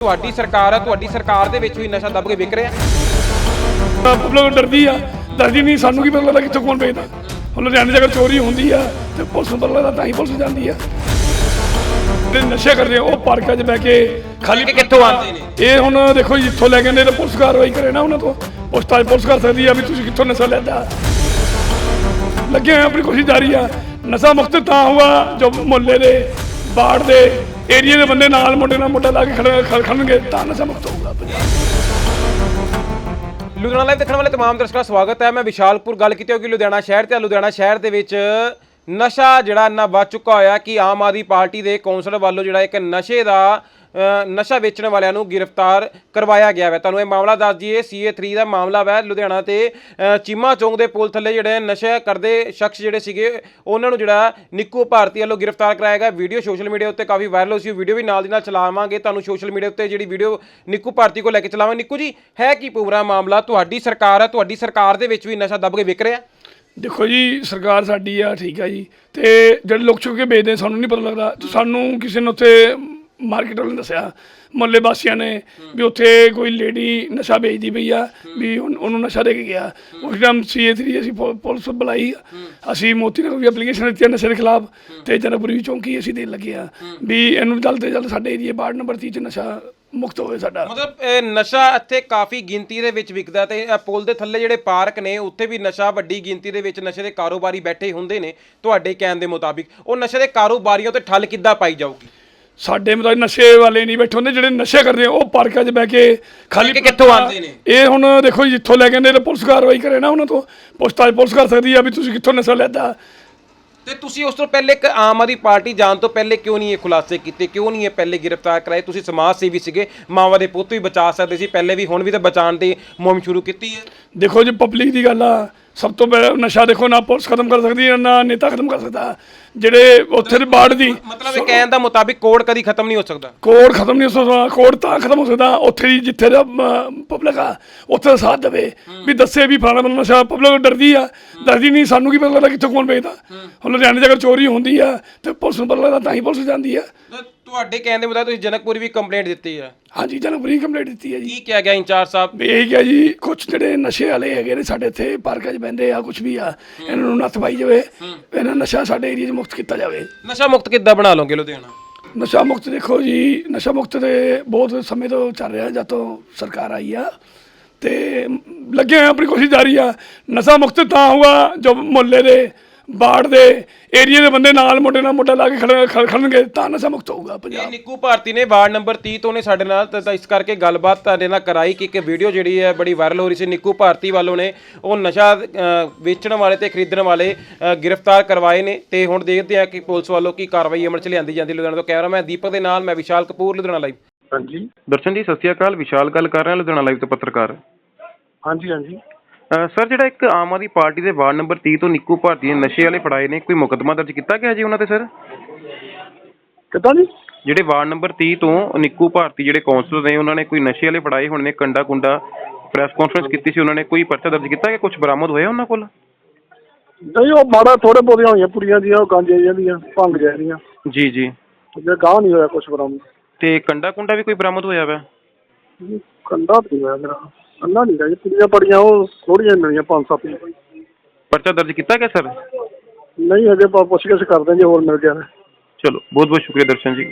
ਤੁਹਾਡੀ ਸਰਕਾਰ ਹੈ ਤੁਹਾਡੀ ਸਰਕਾਰ ਦੇ ਵਿੱਚ ਵੀ ਨਸ਼ਾ ਦੱਬ ਕੇ ਵਿਕ ਰਿਹਾ। ਪਬਲਿਕ ਡਰਦੀ ਆ ਡਰਦੀ ਨਹੀਂ ਸਾਨੂੰ ਕੀ ਪਤਾ ਲੱਗਦਾ ਕਿੱਥੋਂ ਕੌਣ ਵੇਚਦਾ। ਹੁਣ ਲੁਧਿਆਣੇ ਜਗ੍ਹਾ ਚੋਰੀ ਹੁੰਦੀ ਆ ਤੇ ਪੁਲਿਸ ਨੂੰ ਪਤਾ ਲੱਗਦਾ ਤਾਂ ਹੀ ਪੁਲਿਸ ਜਾਂਦੀ ਆ। ਤੇ ਨਸ਼ੇ ਕਰਦੇ ਆ, ਉਹ ਪਾਰਕਾਂ 'ਚ ਬਹਿ ਕੇ ਖਾਲੀ ਕਿ ਕਿੱਥੋਂ ਆਉਂਦੇ ਨੇ? ਇਹ ਹੁਣ ਦੇਖੋ ਜਿੱਥੋਂ ਲੈ ਕੇ ਆਉਂਦੇ ਤਾਂ ਪੁਲਿਸ ਕਾਰਵਾਈ ਕਰੇ ਨਾ ਉਹਨਾਂ ਤੋਂ। ਉਸ ਤਾਂ ਪੁਲਿਸ ਕਰ ਸਕਦੀ ਆ ਵੀ ਤੁਸੀਂ ਕਿੱਥੋਂ ਨਸ਼ਾ ਲੈਂਦਾ। ਲੱਗੇ ਹੋਏ ਆ, ਆਪਣੀ ਕੋਸ਼ਿਸ਼ ਜਾਰੀ ਆ। ਨਸ਼ਾ ਮੁਕਤ ਤਾਂ ਹੋਆ ਜੋ ਮੁਹੱਲੇ ਦੇ ਬਾੜ ਦੇ ਏਰੀਆ ਦੇ ਬੰਦੇ ਨਾਲ ਮੁੰਡੇ ਨਾਲ ਮੁੰਡਾ ਲਾ ਕੇ ਖੜੇ ਖੜਨਗੇ, ਤਾਂ ਨਸ਼ਾ ਮੁਕਤ ਹੋਊਗਾ ਲੁਧਿਆਣਾ ਲਾਈਵ ਦੇਖਣ ਵਾਲੇ ਤਮਾਮ ਦਰਸ਼ਕਾਂ ਦਾ ਸਵਾਗਤ ਹੈ। ਮੈਂ ਵਿਸ਼ਾਲਪੁਰ ਗੱਲ ਕੀਤੀ ਹੋਗੀ ਲੁਧਿਆਣਾ ਸ਼ਹਿਰ ਤੇ। ਲੁਧਿਆਣਾ ਸ਼ਹਿਰ ਦੇ ਵਿੱਚ ਨਸ਼ਾ ਜਿਹੜਾ ਇੰਨਾ ਵੱਧ ਚੁੱਕਾ ਹੋਇਆ ਕਿ ਆਮ ਆਦਮੀ ਪਾਰਟੀ ਦੇ ਕੌਂਸਲਰ ਵੱਲੋਂ ਜਿਹੜਾ ਇੱਕ ਨਸ਼ੇ ਦਾ ਨਸ਼ਾ ਵੇਚਣ ਵਾਲਿਆਂ ਨੂੰ ਗ੍ਰਿਫਤਾਰ ਕਰਵਾਇਆ ਗਿਆ ਹੈ ਤੁਹਾਨੂੰ ਇਹ ਮਾਮਲਾ ਦੱਸ ਦਈਏ ਸੀਏ3 ਦਾ ਮਾਮਲਾ ਹੈ ਲੁਧਿਆਣਾ ਤੇ। ਚੀਮਾ ਚੌਂਕ ਦੇ ਪੁਲ ਥੱਲੇ ਜਿਹੜੇ ਨਸ਼ਾ ਕਰਦੇ ਸ਼ਖਸ ਜਿਹੜੇ ਸੀਗੇ, ਉਹਨਾਂ ਨੂੰ ਜਿਹੜਾ ਨਿੱਕੂ ਭਾਰਤੀ ਵੱਲੋਂ ਗ੍ਰਿਫਤਾਰ ਕਰਾਇਆ ਗਿਆ। ਵੀਡੀਓ ਸੋਸ਼ਲ ਮੀਡੀਆ ਉੱਤੇ ਕਾਫੀ ਵਾਇਰਲ ਹੋਈ ਸੀ। ਵੀਡੀਓ ਵੀ ਨਾਲ ਦੀ ਨਾਲ ਚਲਾਵਾਂਗੇ। ਤੁਹਾਨੂੰ ਸੋਸ਼ਲ ਮੀਡੀਆ ਉੱਤੇ ਜਿਹੜੀ ਵੀਡੀਓ ਨਿੱਕੂ ਭਾਰਤੀ ਕੋਲ ਲੈ ਕੇ ਚਲਾਵਾਂਗੇ। ਨਿੱਕੂ ਜੀ, ਹੈ ਕੀ ਪੂਰਾ ਮਾਮਲਾ? ਤੁਹਾਡੀ ਸਰਕਾਰ ਹੈ ਤੁਹਾਡੀ ਸਰਕਾਰ ਦੇ ਵਿੱਚ ਵੀ ਨਸ਼ਾ ਦੱਬ ਕੇ ਵਿਕ ਰਿਹਾ? ਦੇਖੋ ਜੀ, ਸਰਕਾਰ ਸਾਡੀ ਆ, ਠੀਕ ਆ ਜੀ। ਤੇ ਜਿਹੜੇ ਲੋਕ ਚੁੱਕ ਕੇ ਵੇਚਦੇ ਸਾਨੂੰ ਨਹੀਂ ਪਤਾ ਲੱਗਦਾ। ਸਾਨੂੰ ਕਿਸੇ ਨੇ ਉੱਥੇ ਮਾਰਕੀਟ ਵਾਲੇ ਨੇ ਦੱਸਿਆ, ਮੁਹੱਲੇ ਵਾਸੀਆਂ ਨੇ ਵੀ ਉੱਥੇ ਕੋਈ ਲੇਡੀ ਨਸ਼ਾ ਵੇਚਦੀ ਪਈ ਆ, ਵੀ ਉਹਨ- ਉਹਨੂੰ ਨਸ਼ਾ ਦੇ ਕੇ ਗਿਆ। ਉਸ ਟਾਈਮ ਸੀਏ3 ਅਸੀਂ ਪੁ- ਪੁਲਿਸ ਬੁਲਾਈ। ਅਸੀਂ ਮੋਤੀ ਨਗਰ ਵੀ ਐਪਲੀਕੇਸ਼ਨ ਦਿੱਤੀ ਆ ਨਸ਼ੇ ਦੇ ਖਿਲਾਫ ਤੇ ਜਨਪੁਰੀ ਵੀ ਚੌਂਕੀ ਅਸੀਂ ਦੇਣ ਲੱਗੇ ਆ। ਵੀ ਇਹਨੂੰ ਜਲਦ ਤੋਂ ਜਲਦ ਸਾਡੇ ਏਰੀਏ ਵਾਰਡ ਨੰਬਰ 30 ਚ ਨਸ਼ਾ ਮੁਕਤ ਹੋਵੇ ਸਾਡਾ। ਮਤਲਬ ਇਹ ਨਸ਼ਾ ਇੱਥੇ ਕਾਫੀ ਗਿਣਤੀ ਦੇ ਵਿੱਚ ਵਿਕਦਾ ਤੇ ਇਹ ਪੁਲ ਦੇ ਥੱਲੇ ਜਿਹੜੇ ਪਾਰਕ ਨੇ, ਉੱਥੇ ਵੀ ਨਸ਼ਾ ਵੱਡੀ ਗਿਣਤੀ ਦੇ ਵਿੱਚ ਨਸ਼ੇ ਦੇ ਕਾਰੋਬਾਰੀ ਬੈਠੇ ਹੁੰਦੇ ਨੇ। ਤੁਹਾਡੇ ਕਹਿਣ ਦੇ ਮੁਤਾਬਿਕ ਉਹ ਨਸ਼ੇ ਦੇ ਕਾਰੋਬਾਰੀਆਂ ਤੇ ਠੱਲ ਕਿੱਦਾਂ ਪਾਈ ਜਾਊਗੀ? ਸਾਡੇ ਮਤਲਬ ਨਸ਼ੇ ਵਾਲੇ ਨਹੀਂ ਬੈਠੇ ਹੁੰਦੇ ਜਿਹੜੇ ਨਸ਼ੇ ਕਰਦੇ ਆ ਉਹ ਪਾਰਕਾਂ 'ਚ ਬਹਿ ਕੇ ਖਾਲੀ ਕਿ ਕਿੱਥੋਂ ਆਉਂਦੇ ਨੇ? ਇਹ ਹੁਣ ਦੇਖੋ ਜੀ ਜਿੱਥੋਂ ਲੈ ਕੇ ਪੁਲਿਸ ਕਾਰਵਾਈ ਕਰੇ ਨਾ ਉਹਨਾਂ ਤੋਂ। ਪੁਲਿਸ ਤਾਂ ਪੁਲਿਸ ਕਰ ਸਕਦੀ ਆ ਵੀ ਤੁਸੀਂ ਕਿੱਥੋਂ ਨਸ਼ਾ ਲੈਂਦਾ ਤੇ ਤੁਸੀਂ ਉਸ ਤੋਂ ਪਹਿਲੇ ਇੱਕ ਆਮ ਆਦਮੀ ਪਾਰਟੀ ਜਾਣ ਤੋਂ ਪਹਿਲੇ ਕਿਉਂ ਨਹੀਂ ਇਹ ਖੁਲਾਸੇ ਕੀਤੇ? ਕਿਉਂ ਨਹੀਂ ਇਹ ਪਹਿਲੇ ਗ੍ਰਿਫਤਾਰ ਕਰਾਏ? ਤੁਸੀਂ ਸਮਾਜ ਸੇਵੀ ਸੀਗੇ ਮਾਵਾਂ ਦੇ ਪੁੱਤ ਵੀ ਬਚਾ ਸਕਦੇ ਸੀ। ਪਹਿਲੇ ਵੀ ਹੁਣ ਵੀ ਤਾਂ ਬਚਾਉਣ ਦੀ ਮੁਹਿੰਮ ਸ਼ੁਰੂ ਕੀਤੀ ਹੈ। ਦੇਖੋ ਜੀ ਪਬਲਿਕ ਦੀ ਗੱਲ ਆ। ਸਭ ਤੋਂ ਪਹਿਲਾਂ ਨਸ਼ਾ ਦੇਖੋ ਨਾ ਪੁਲਿਸ ਖਤਮ ਕਰ ਸਕਦੀ ਹੈ ਨਾ ਨੇਤਾ ਖਤਮ ਕਰ ਸਕਦਾ। ਜਿਹੜੇ ਉੱਥੇ ਦੇ ਬਾੜ ਦੀ ਮਤਲਬ ਇਹ ਕਹਿਣ ਦਾ ਮੁਤਾਬਿਕ ਕੋਡ ਕਦੀ ਖਤਮ ਨਹੀਂ ਹੋ ਸਕਦਾ। ਕੋਡ ਖਤਮ ਨਹੀਂ ਹੋ ਸਕਦਾ ਕੋਡ ਤਾਂ ਖਤਮ ਹੋ ਸਕਦਾ ਉੱਥੇ ਦੀ ਜਿੱਥੇ ਦਾ ਪਬਲਿਕ ਆ ਉੱਥੇ ਦਾ ਸਾਥ ਦੇਵੇ। ਵੀ ਦੱਸੇ ਵੀ ਫਲਾਣਾ ਬੰਦਾ ਨਸ਼ਾ ਪਬਲਿਕ ਡਰਦੀ ਆ ਡਰਦੀ ਨਹੀਂ ਸਾਨੂੰ ਕੀ ਪਤਾ ਲੱਗਦਾ ਕਿੱਥੋਂ ਕੌਣ ਵੇਚਦਾ ਹੁਣ ਲੁਧਿਆਣੇ ਜਗ੍ਹਾ ਚੋਰੀ ਹੁੰਦੀ ਆ ਤੇ ਪੁਲਿਸ ਨੂੰ ਪਤਾ ਲੱਗਦਾ ਤਾਂ ਹੀ ਪੁਲਿਸ ਜਾਂਦੀ ਆ। ਤੁਹਾਡੇ ਕਹਿਣ ਦੇ ਮੁਤਾਬਿਕ ਤੁਸੀਂ ਜਨਕਪੁਰੀ ਵੀ ਕੰਪਲੇਂਟ ਦਿੱਤੀ ਹੈ ਹਾਂਜੀ ਜਨਵਰੀ ਕੰਪਲੀਟ ਦਿੱਤੀ ਹੈ ਜੀ। ਕੀ ਕਿਹਾ ਗਿਆ ਇੰਚਾਰਜ ਸਾਹਿਬ? ਵੀ ਇਹ ਕਿਹਾ ਜੀ ਕੁਝ ਜਿਹੜੇ ਨਸ਼ੇ ਵਾਲੇ ਹੈਗੇ ਨੇ ਸਾਡੇ ਇੱਥੇ ਪਾਰਕਾਂ 'ਚ ਬਹਿੰਦੇ ਆ ਕੁਝ ਵੀ ਆ ਇਹਨਾਂ ਨੂੰ ਨੱਥ ਪਾਈ ਜਾਵੇ ਇਹਨਾਂ ਨਸ਼ਾ ਸਾਡੇ ਏਰੀਆ 'ਚ ਮੁਕਤ ਕੀਤਾ ਜਾਵੇ। ਨਸ਼ਾ ਮੁਕਤ ਕਿੱਦਾਂ ਬਣਾ ਲਓਗੇ ਲੁਧਿਆਣਾ? ਨਸ਼ਾ ਮੁਕਤ ਦੇਖੋ ਜੀ ਨਸ਼ਾ ਮੁਕਤ ਤੇ ਬਹੁਤ ਸਮੇਂ ਤੋਂ ਚੱਲ ਰਿਹਾ ਜਦ ਤੋਂ ਸਰਕਾਰ ਆਈ ਆ। ਤੇ ਲੱਗੇ ਹੋਏ ਆ, ਆਪਣੀ ਕੋਸ਼ਿਸ਼ ਜਾਰੀ ਆ। ਨਸ਼ਾ ਮੁਕਤ ਤਾਂ ਹੋਊਗਾ ਜੋ ਮੁਹੱਲੇ ਦੇ ਬਾੜ ਦੇ ਏਰੀਆ ਦੇ ਬੰਦੇ ਨਾਲ ਮੁੰਡੇ ਨਾਲ ਮੁੰਡਾ ਲਾ ਕੇ ਖੜੇ ਖੜ- ਖੜਨਗੇ ਤਾਂ ਨਸ਼ਾ ਮੁਕਤ ਹੋਊਗਾ ਇਹ ਪੰਜਾਬ ਨਿੱਕੂ ਭਾਰਤੀ ਨੇ ਵਾਰਡ ਨੰਬਰ 30 ਤੋਂ ਨੇ ਸਾਡੇ ਨਾਲ ਤਾਂ ਤਾਂ ਇਸ ਕਰਕੇ ਗੱਲਬਾਤ ਤੁਹਾਡੇ ਨਾਲ ਕਰਾਈ ਕਿ ਇੱਕ ਵੀਡੀਓ ਜਿਹੜੀ ਹੈ ਬੜੀ ਵਾਇਰਲ ਹੋ ਰਹੀ ਸੀ। ਨਿੱਕੂ ਭਾਰਤੀ ਵੱਲੋਂ ਨੇ ਉਹ ਨਸ਼ਾ ਅ, ਵੇਚਣ ਵਾਲੇ ਤੇ ਖਰੀਦਣ ਵਾਲੇ ਅ, ਗ੍ਰਿਫਤਾਰ ਕਰਵਾਏ ਨੇ। ਤੇ ਹੁਣ ਦੇਖਦੇ ਆ ਕਿ ਪੁਲਿਸ ਵੱਲੋਂ ਕੀ ਕਾਰਵਾਈ ਅਮਲ ਚ ਲਿਆਂਦੀ ਜਾਂਦੀ ਲੁਧਿਆਣਾ ਤੋਂ ਕੈਮਰਾਮੈਨ ਦੀਪਕ ਦੇ ਨਾਲ ਮੈਂ ਵਿਸ਼ਾਲ ਕਪੂਰ ਲੁਧਿਆਣਾ ਲਾਈਵ ਹਾਂਜੀ। ਦਰਸ਼ਨ ਜੀ ਸਤਿ ਸ਼੍ਰੀ ਅਕਾਲ। ਵਿਸ਼ਾਲ ਗੱਲ ਕਰ ਰਿਹਾ ਲੁਧਿਆਣਾ ਲਾਈਵ ਤੋਂ ਪੱਤਰਕਾਰ। ਹਾਂਜੀ ਹਾਂਜੀ। ਸਰ ਜਿਹੜਾ ਇੱਕ ਆਮ ਆਦਮੀ ਪਾਰਟੀ ਦੇ ਵਾਰਡ ਨੰਬਰ 30 ਤੋਂ ਨਿੱਕੂ ਭਾਰਤੀ ਨੇ ਨਸ਼ੇ ਵਾਲੇ ਫੜਾਏ ਨੇ ਕੋਈ ਮੁਕੱਦਮਾ ਦਰਜ ਕੀਤਾ ਗਿਆ ਜੀ ਉਹਨਾਂ ਤੇ ਸਰ? ਕਿੱਦਾਂ ਜੀ? ਜਿਹੜੇ ਵਾਰਡ ਨੰਬਰ 30 ਤੋਂ ਨਿੱਕੂ ਭਾਰਤੀ ਜਿਹੜੇ ਕੌਂਸਲਰ ਨੇ ਉਹਨਾਂ ਨੇ ਕੋਈ ਨਸ਼ੇ ਵਾਲੇ ਫੜਾਏ ਹੋਣੇ ਨੇ ਕੰਡਾ ਕੁੰਡਾ ਪ੍ਰੈਸ ਕਾਨਫਰੰਸ ਕੀਤੀ ਸੀ ਉਹਨਾਂ ਨੇ ਕੋਈ ਪਰਚਾ ਦਰਜ ਕੀਤਾ ਕਿ ਕੁਝ ਬਰਾਮਦ ਹੋਇਆ ਉਹਨਾਂ ਕੋਲ? ਨਹੀਂ ਉਹ ਮਾੜਾ ਥੋੜੇ ਬਹੁਤੀਆਂ ਹੋਈਆਂ ਪੁਰੀਆਂ ਦੀਆਂ ਉਹ ਗਾਂਜੇ ਜਾਂਦੀਆਂ ਭੰਗ ਜਾਂਦੀਆਂ ਜੀ ਜੀ। ਜੇ ਗਾਹ ਨਹੀਂ ਹੋਇਆ ਕੁਛ ਬਰਾਮਦ। ਤੇ ਕੰਡਾ ਕੁੰਡਾ ਵੀ ਕੋਈ ਬਰਾਮਦ ਹੋਇਆ ਵਾ? ਕੰਡਾ ਨਹੀਂ ਹੋਇਆ ਮੇਰਾ। ਕੰਡਾ ਨਹੀਂ ਗਿਆ ਪੁਰੀਆਂ ਪੜੀਆਂ ਉਹ ਥੋੜੀਆਂ ਮਿਲੀਆਂ ਪੰਜ ਸੱਤ ਪਰਚਾ ਦਰਜ ਕੀਤਾ ਗਿਆ ਸਰ? ਨਹੀਂ ਹਜੇ ਆਪਾਂ ਪੁੱਛ ਗਿੱਛ ਕਰਦੇ ਜੇ ਹੋਰ ਮਿਲ ਗਿਆ ਤਾਂ। ਚਲੋ ਬਹੁਤ ਬਹੁਤ ਸ਼ੁਕਰੀਆ ਦਰਸ਼ਨ ਜੀ।